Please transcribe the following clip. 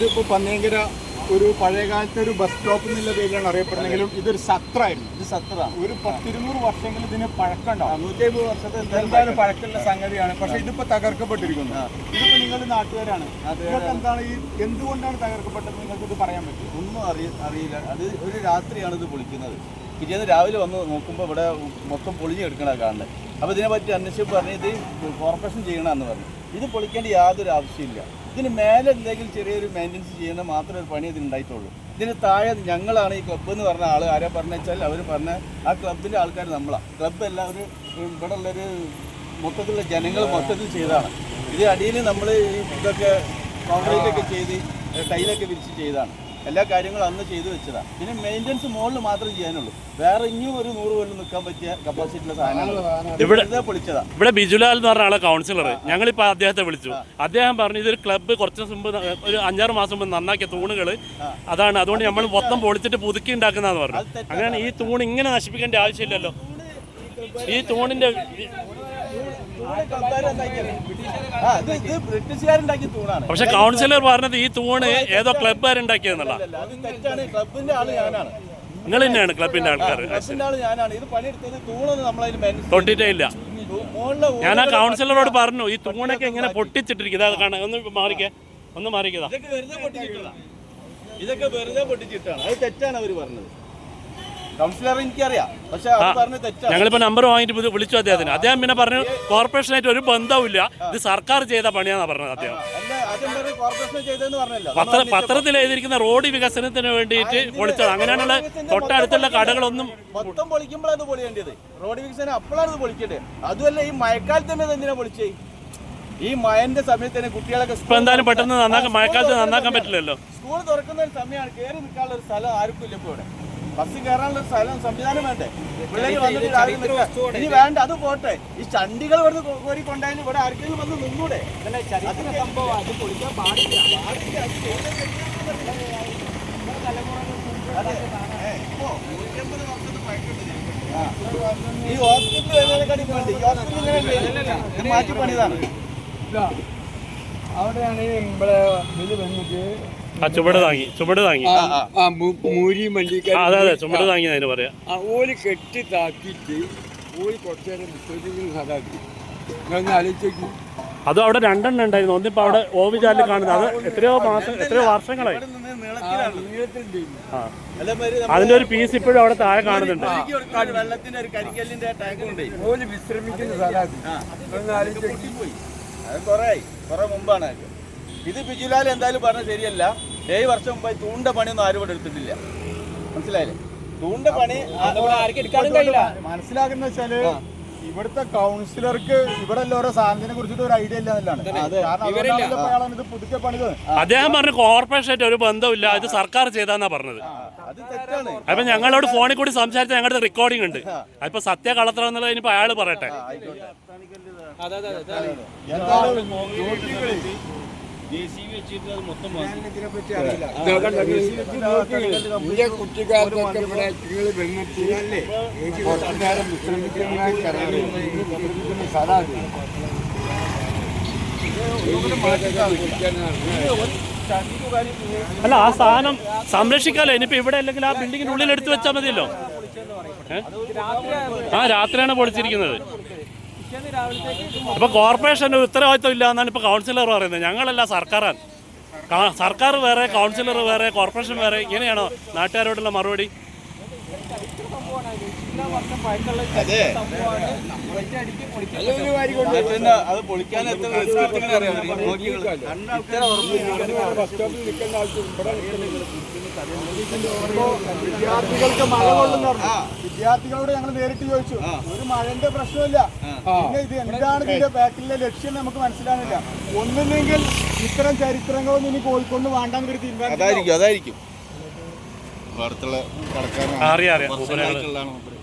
ഇതിപ്പോ പന്നിയങ്കര ഒരു പഴയകാലത്തെ ഒരു ബസ് സ്റ്റോപ്പ് എന്നുള്ള പേരിലാണ് അറിയപ്പെടുന്നെങ്കിലും ഇതൊരു സത്രമായിരുന്നു. ഇത് സത്രമാണ്. ഒരു പത്തിരുന്നൂറ് വർഷമെങ്കിലും ഇതിന് പഴക്കമുണ്ടാവും. നൂറ്റി അമ്പത് വർഷത്തെ എന്തായാലും പഴക്കമുള്ള സംഗതിയാണ്. പക്ഷെ ഇതിപ്പോ തകർക്കപ്പെട്ടിരിക്കുന്നു. ഇതിപ്പോ നിങ്ങൾ നാട്ടുകാരാണ്. അതെ, നിങ്ങൾക്ക് എന്താണ് ഈ എന്തുകൊണ്ടാണ് തകർക്കപ്പെട്ടത്? നിങ്ങൾക്ക് ഇത് പറയാൻ പറ്റും ഒന്നും അറിയ അറിയില്ല. അത് ഒരു രാത്രിയാണ് ഇത് പൊളിക്കുന്നത്. പിറ്റേന്ന് രാവിലെ വന്ന് നോക്കുമ്പോൾ ഇവിടെ മൊത്തം പൊളിഞ്ഞ് കിടക്കണ കാണുന്നത്. അപ്പോൾ ഇതിനെപ്പറ്റി അന്വേഷിച്ചപ്പോൾ പറഞ്ഞ് ഇത് കോർപ്പറേഷൻ ചെയ്യണമെന്ന് പറഞ്ഞു. ഇത് പൊളിക്കേണ്ട യാതൊരു ആവശ്യമില്ല ഇതിന് മേലെ എന്തെങ്കിലും ചെറിയൊരു മെയിന്റനൻസ് ചെയ്യുന്ന മാത്രമേ ഒരു പണി ഇതിനുണ്ടായിട്ടുള്ളൂ. ഇതിന് താഴെ ഞങ്ങളാണ് ഈ ക്ലബ്ബ് എന്ന് പറഞ്ഞ ആൾ ആരെ പറഞ്ഞ വെച്ചാൽ അവർ പറഞ്ഞ ആ ക്ലബിന്റെ ആൾക്കാർ നമ്മളാണ് ക്ലബ്ബ് എല്ലാം ഒരു ഇവിടെ ഉള്ളൊരു മൊത്തത്തിലുള്ള ജനങ്ങൾ മൊത്തത്തിൽ ചെയ്തതാണ്. ഇത് അടിയിൽ നമ്മൾ ഇതൊക്കെ കോൺക്രീറ്റൊക്കെ ചെയ്ത് ടൈലൊക്കെ വിരിച്ച് ചെയ്താണ് എല്ലാ കാര്യങ്ങളും അന്ന് ചെയ്തു വെച്ചതാണ് പിന്നെ മെയിന്റനൻസ് മുകളിൽ മാത്രം ചെയ്യാനുള്ളൂ. വേറെ ഇനിയും ഒരു നൂറ് കൊല്ലം നിൽക്കാൻ പറ്റിയ കപ്പാസിറ്റിയുള്ള സാധനങ്ങൾ ഇവിടെ- ഇവിടെ ഇവിടെ ബിജുലാൽ എന്ന് പറഞ്ഞ ആളെ കൗൺസിലർ ഞങ്ങളിപ്പോൾ അദ്ദേഹത്തെ വിളിച്ചു. അദ്ദേഹം പറഞ്ഞു ഇതൊരു ക്ലബ്ബ് കുറച്ച് ദിവസം മുമ്പ് ഒരു അഞ്ചാറ് മാസം മുമ്പ് നന്നാക്കിയ തൂണുകൾ അതാണ്. അതുകൊണ്ട് നമ്മൾ മൊത്തം പൊളിച്ചിട്ട് പുതുക്കി ഉണ്ടാക്കുന്നതെന്ന് പറഞ്ഞു. അങ്ങനെ ഈ തൂണ് ഇങ്ങനെ നശിപ്പിക്കേണ്ട ആവശ്യമില്ലല്ലോ. ഈ തൂണിന്റെ ആ ഇത് ഇത് ബ്രിട്ടീഷുകാരുണ്ടാക്കിയ തൂണാണ് പക്ഷെ കൗൺസിലർ പറഞ്ഞത് ഈ തൂണ് ഏതോ ക്ലബ്ബുകാരുണ്ടാക്കിയെന്നുള്ള നിങ്ങൾ തന്നെയാണ് ക്ലബിന്റെ ആൾക്കാർ തൊട്ടിട്ടേ ഇല്ല. ഞാൻ ആ കൗൺസിലറോട് പറഞ്ഞു ഈ തൂണൊക്കെ ഇങ്ങനെ പൊട്ടിച്ചിട്ടിരിക്കും. ഇതാ കാണാൻ ഒന്ന് മാറിക്കേ. ഒന്ന് മാറിക്കതാ ഇതൊക്കെ വെറുതെ പൊട്ടിച്ചിട്ടതാ ഇതൊക്കെ വെറുതെ പൊട്ടിച്ചിട്ടാണ്. അത് തെറ്റാണ് അവർ പറഞ്ഞത് കൗൺസിലർ എനിക്കറിയാം പക്ഷെ അത് പറഞ്ഞത് തെറ്റാണ് ഞങ്ങളിപ്പോ നമ്പർ വാങ്ങിയിട്ട് വിളിച്ചു അദ്ദേഹത്തിന്. അദ്ദേഹം പിന്നെ പറഞ്ഞു കോർപ്പറേഷനായിട്ട് ഒരു ബന്ധവുമില്ല. ഇത് സർക്കാർ ചെയ്ത പണിയാന്നാ പറഞ്ഞത് അദ്ദേഹം. പത്ര പത്രത്തിൽ എഴുതിയിരിക്കുന്ന റോഡ് വികസനത്തിന് വേണ്ടിയിട്ട് പൊളിച്ചത്. അങ്ങനെയാണുള്ള തൊട്ടടുത്തുള്ള കടകളൊന്നും മൊത്തം പൊളിക്കുമ്പോഴാണ് പൊളിയേണ്ടത്. റോഡ് വികസനം അപ്പോഴാണ് ഇത് പൊളിക്കേണ്ടത്. അതുമല്ല ഈ മഴക്കാലത്ത് എന്തിനാ പൊളിച്ചേ? ഈ മഴന്റെ സമയത്ത് തന്നെ കുട്ടികളൊക്കെ ഇപ്പൊ എന്തായാലും പെട്ടെന്ന് നന്നാക്കാൻ മഴക്കാലത്ത് നന്നാക്കാൻ പറ്റില്ലല്ലോ. സ്കൂൾ തുറക്കുന്ന ഒരു സമയമാണ് കയറി നിൽക്കാനുള്ള ഒരു സ്ഥലം ആർക്കും ഇല്ല ഇപ്പൊ ഇവിടെ. ബസ് കയറാനുള്ള സ്ഥലം സംവിധാനം വേണ്ടേ പിള്ളേര് വന്നിട്ട് രാവിലെ. ഇനി വേണ്ട അത് പോട്ടെ ഈ ചണ്ടികൾ ഇവിടെ കോരി കൊണ്ടായാലും ഇവിടെ ആർക്കെങ്കിലും വന്ന് നിന്നൂടെ സംഭവം അത് പൊളിക്കാൻ പാടില്ല പാടില്ല. അത് ചെയ്തത് തെറ്റാണെന്ന് നമ്മുടെ തലമുറകൾ അതെ. ഏ, ഇപ്പോ 150 വർഷത്തെ പഴക്കമുണ്ട് ഇതിന്. ആ. ഈ ഹോസ്പിറ്റൽ വരുന്നതിനെക്കാട്ടി വേണ്ടി ഈ ഹോസ്പിറ്റൽ ഇങ്ങനെ മാറ്റി പണിതാണ് അവിടെയാണ് ഇവിടെ ഇത് വന്നിട്ട് ആ ചുവട് താങ്ങി ചുവട് താങ്ങി. ആ, മൂരി ആ, അതെ അതെ ചുമട് താങ്ങി അതിന് പറയാ. ആ ഓൽ കെട്ടി താക്കിയിട്ട് ഓൽ കുറച്ചു നേരം വിശ്വസിക്കുന്ന സ്ഥലമാക്കി ആലോചിച്ചു അതും അവിടെ രണ്ടെണ്ണം ഉണ്ടായിരുന്നു. ഒന്നിപ്പോ അവിടെ ഓവിചാലിൽ കാണുന്നത്. അത് എത്രയോ മാസം എത്രയോ വർഷങ്ങളായി. നിന്ന് ആ അതിന്റെ ഒരു പീസ് ഇപ്പോഴും അവിടെ താഴെ കാണുന്നുണ്ട്. വെള്ളത്തിന്റെ ഒരു കരിക്കല്ലിന്റെ ടാങ്ക് ഉണ്ട് ഓൽ വിശ്രമിക്കുന്ന സ്ഥലമാക്കി. നിങ്ങൾ ആലോചിച്ചു അത് കൊറേ കൊറേ മുമ്പാണ് അതൊക്കെ. ഇത് ബിജുലാൽ എന്തായാലും പറഞ്ഞത് ശരിയല്ല. ഏഴ് വർഷം മുമ്പായി തൂണ്ട പണിയൊന്നും ആരും ഇവിടെ എടുത്തിട്ടില്ല. മനസ്സിലായില്ലേ? തൂണ്ട പണി മനസ്സിലാക്കുന്ന വെച്ചാൽ ഇവിടുത്തെ കൗൺസിലർക്ക് ഇവിടെ ഓരോ സാധനത്തിനെ കുറിച്ചിട്ട് ഒരു ഐഡിയ ഇല്ല എന്നുള്ളതാണ്. പുതുക്കെ പണിത്. അദ്ദേഹം പറഞ്ഞു കോർപ്പറേഷനായിട്ട് ഒരു ബന്ധമില്ല ഇത് സർക്കാർ ചെയ്താന്നാ പറഞ്ഞത്. അത് തെറ്റാണ്. അപ്പൊ ഞങ്ങളോട് ഫോണിൽ കൂടി സംസാരിച്ച ഞങ്ങളുടെ റെക്കോർഡിംഗ് ഉണ്ട്. അതിപ്പോ സത്യ കളത്തണം എന്നുള്ളത് ഇനിയിപ്പോ അയാൾ പറയട്ടെ. കുട്ടിക്കാലത്തൊക്കെ ഇവിടെ നിങ്ങൾ വന്നിട്ട് വിശ്രമിക്കുന്ന സ്ഥലമാണ് അല്ല ആ സാധനം സംരക്ഷിക്കാലോ? ഇനിയിപ്പോ ഇവിടെ അല്ലെങ്കിൽ ആ ബിൽഡിങ്ങിനുള്ളിൽ എടുത്തു വെച്ചാൽ മതിയല്ലോ? ആ രാത്രിയാണ് പൊളിച്ചിരിക്കുന്നത്. ഇപ്പൊ കോർപ്പറേഷന്റെ ഉത്തരവാദിത്വം ഇല്ല എന്നാണ് ഇപ്പൊ കൗൺസിലർ പറയുന്നത്. ഞങ്ങളല്ല സർക്കാരാണ്. സർക്കാർ വേറെ കൗൺസിലർ വേറെ കോർപ്പറേഷൻ വേറെ ഇങ്ങനെയാണോ നാട്ടുകാരോടുള്ള മറുപടി? അതെ. പൊളിക്കാൻ എത്ര റിസ്ക് എടുത്തിങ്ങനെ അറിയാം? അവർ. നോക്കിക്കോളൂ. ഇത്ര ഉറപ്പ് ബസ് സ്റ്റോപ്പിൽ നിൽക്കേണ്ട ആവശ്യം ഇവിടെ വിദ്യാർത്ഥികൾക്ക് മഴ കൊള്ളുന്ന വിദ്യാർത്ഥികളോട് ഞങ്ങൾ നേരിട്ട് ചോദിച്ചു. ഒരു മഴന്റെ പ്രശ്നമില്ല. പിന്നെ ഇത് എന്താണ് ഇതിന്റെ ബാക്കിലെ ലക്ഷ്യം നമുക്ക് മനസ്സിലാകുന്നില്ല ഒന്നില്ലെങ്കിൽ ഇത്തരം ചരിത്രങ്ങളൊന്നും ഇനി കോഴിക്കൊണ്ട് വേണ്ടെന്നൊരു ഒരു തീരുമാനം അതായിരിക്കും അതായിരിക്കും. അറിയാം അറിയാം വർഷങ്ങളായിട്ടുള്ളതാണ് മൂപ്പര്.